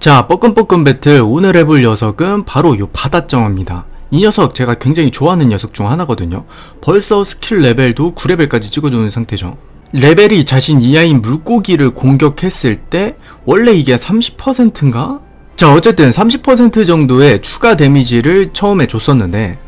자, 뻐끔뻐끔 배틀 오늘 해볼 녀석은 바로 요 바다정어입니다. 이 녀석 제가 굉장히 좋아하는 녀석 중 하나거든요. 벌써 스킬 레벨도 9레벨까지 찍어주는 상태죠. 레벨이 자신 이하인 물고기를 공격했을 때 원래 이게 30%인가? 자, 어쨌든 30% 정도의 추가 데미지를 처음에 줬었는데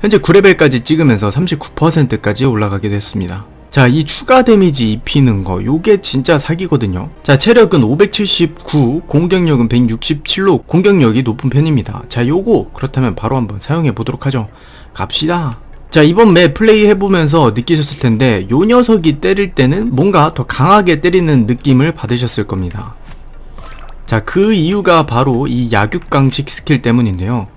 현재 9레벨까지 찍으면서 39%까지 올라가게 됐습니다. 자, 이 추가 데미지 입히는 거, 요게 진짜 사기거든요. 자, 체력은 579, 공격력은 167로 공격력이 높은 편입니다. 자, 요거, 그렇다면 바로 한번 사용해 보도록 하죠. 갑시다. 자, 이번 맵 플레이 해보면서 느끼셨을 텐데, 요 녀석이 때릴 때는 뭔가 더 강하게 때리는 느낌을 받으셨을 겁니다. 자, 그 이유가 바로 이 약육강식 스킬 때문인데요.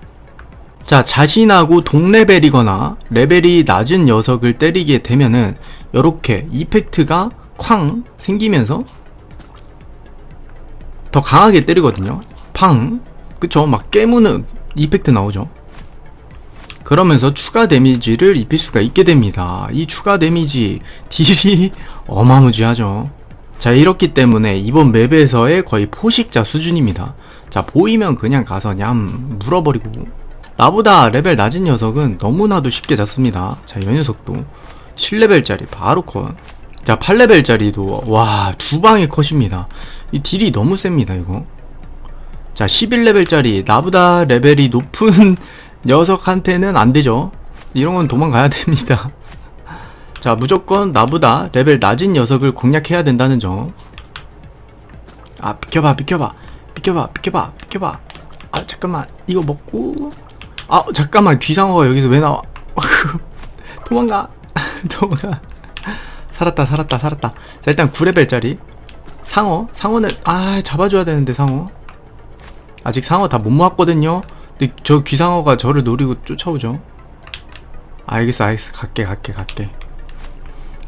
자, 자신하고 동레벨이거나 레벨이 낮은 녀석을 때리게 되면은 요렇게 이펙트가 쾅 생기면서 더 강하게 때리거든요. 팡. 그쵸? 막 깨무는 이펙트 나오죠. 그러면서 추가 데미지를 입힐 수가 있게 됩니다. 이 추가 데미지 딜이 어마무지하죠. 자, 이렇기 때문에 이번 맵에서의 거의 포식자 수준입니다. 자, 보이면 그냥 가서 냠 물어버리고 나보다 레벨 낮은 녀석은 너무나도 쉽게 잡습니다. 자, 이 녀석도 7레벨짜리 바로 컷. 자, 8레벨짜리도 와, 두 방의 컷입니다. 이 딜이 너무 셉니다, 이거. 자, 11레벨짜리 나보다 레벨이 높은 녀석한테는 안 되죠. 이런 건 도망가야 됩니다. 자, 무조건 나보다 레벨 낮은 녀석을 공략해야 된다는 점. 아, 비켜봐, 비켜봐. 비켜봐, 비켜봐, 비켜봐. 아, 잠깐만. 이거 먹고. 아, 잠깐만. 귀상어가 여기서 왜 나와? 도망가. 도망가. 살았다, 살았다, 살았다. 자, 일단 9레벨짜리. 상어. 상어는, 아, 잡아줘야 되는데, 상어. 아직 상어 다 못 모았거든요. 근데 저 귀상어가 저를 노리고 쫓아오죠. 알겠어, 알겠어. 갈게, 갈게, 갈게.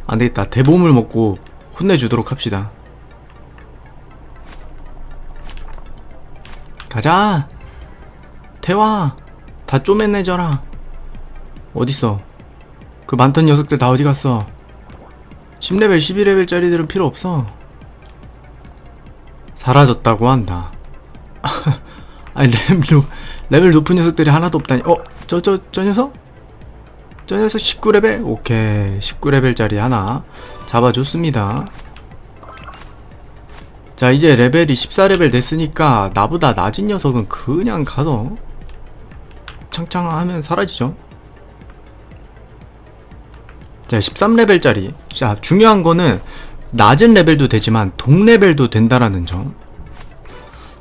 안 되겠다. 대보물 먹고 혼내주도록 합시다. 가자! 태화! 다 쪼맨내져라. 어딨어? 그 많던 녀석들 다 어디 갔어? 10레벨, 12레벨짜리들은 필요 없어. 사라졌다고 한다. 아니, 레벨, 높- 레벨 높은 녀석들이 하나도 없다니. 어? 저, 저, 저 녀석? 저 녀석 19레벨? 오케이. 19레벨짜리 하나 잡아줬습니다. 자, 이제 레벨이 14레벨 됐으니까 나보다 낮은 녀석은 그냥 가서 창창하면 사라지죠. 자, 13레벨짜리. 자, 중요한 거는 낮은 레벨도 되지만 동레벨도 된다라는 점.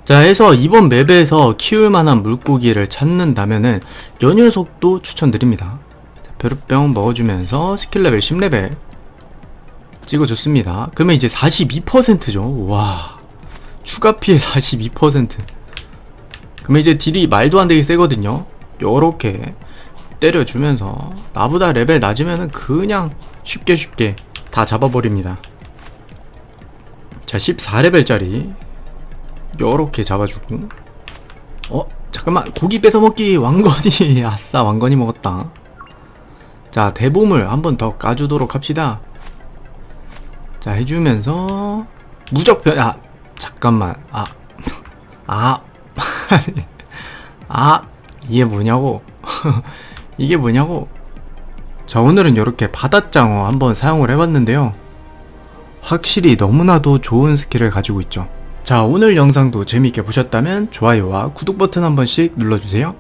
자, 해서 이번 맵에서 키울 만한 물고기를 찾는다면은 요 녀석도 추천드립니다. 자, 벼룩병 먹어주면서 스킬 레벨 10레벨 찍어줬습니다. 그러면 이제 42%죠. 와. 추가 피해 42%. 그러면 이제 딜이 말도 안 되게 세거든요. 요렇게 때려주면서 나보다 레벨 낮으면은 그냥 쉽게 쉽게 다 잡아버립니다. 자, 14레벨짜리 요렇게 잡아주고. 어? 잠깐만. 고기 뺏어먹기 왕건이. 아싸 왕건이 먹었다. 자 대보물 한 번 더 까주도록 합시다. 자 해주면서 무적변 아 잠깐만. 아 아, 아, 이게 뭐냐고. 이게 뭐냐고. 자, 오늘은 이렇게 바닷장어 한번 사용을 해봤는데요. 확실히 너무나도 좋은 스킬을 가지고 있죠. 자, 오늘 영상도 재미있게 보셨다면 좋아요와 구독 버튼 한 번씩 눌러주세요.